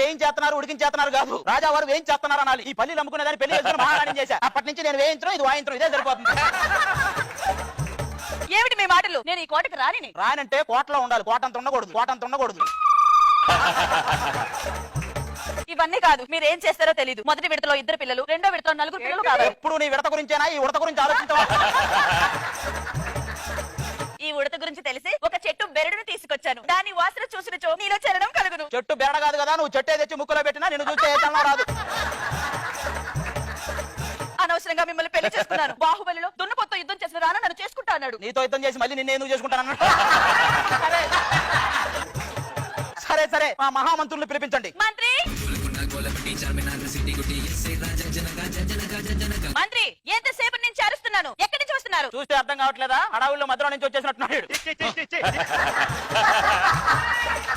వేయించేస్తున్నారు ఉడికించేస్తున్నారు కాదు. రాజా వారు వేయించేస్తున్నారు అనాలి. ఈ పల్లి నమ్ముకునే దాన్ని పెళ్ళి చేసుకుని మహారాణి చేశా. అప్పటి నుంచి నేను వేయించడం ఇది వాయించడం ఇదే సరిపోతుంది. ఏమిటి మీ మాటలు? నేను ఈ కోటకు రానిని. రానంటే కోటలో ఉండాలి కోటంత ఉండకూడదు కోటంత ఉండకూడదు. ఇవన్నీ కాదు మీరు ఏం చేస్తారో తెలియదు మొదటి విడతలో ఇద్దరు పిల్లలు రెండో విడతలో నలుగురు పిల్లలు కావాలి. ఎప్పుడు నీ విడత గురించేనా? ఈ ఉడత గురించి ఆలోచించవా? ఈ ఉడత గురించి తెలిసి ఒక చెట్టు బెరడును తీసుకొచ్చాను. దాని వాసన చూసినచో నీలో చలనం కలుగును. చెట్టు బెరడ కాదు కదా నువ్వు చెట్టే తెచ్చి ముక్కులో పెట్టినా నేను చూస్తే ఏ చలనం రాదు. అనవసరంగా మిమ్మల్ని పెళ్ళి చేసుకున్నాను. బాహుబలిలో దున్నపోతో యుద్ధం చేసిన రానా నన్ను చేసుకుంటా అన్నాడు. నీతో యుద్ధం చేసి మళ్ళీ నిన్ను ఎందుకు చేసుకుంటాను సరే సరే మా మహామంత్రుల్ని పిలిపించండి. మంత్రి! మంత్రి ఎంతసేపు నుంచి అరుస్తున్నాను? వస్తున్నారు చూస్తే అర్థం కావట్లేదా? అడవుల్లో మధ్యలో నుంచి వచ్చేసినట్టున్నాడు.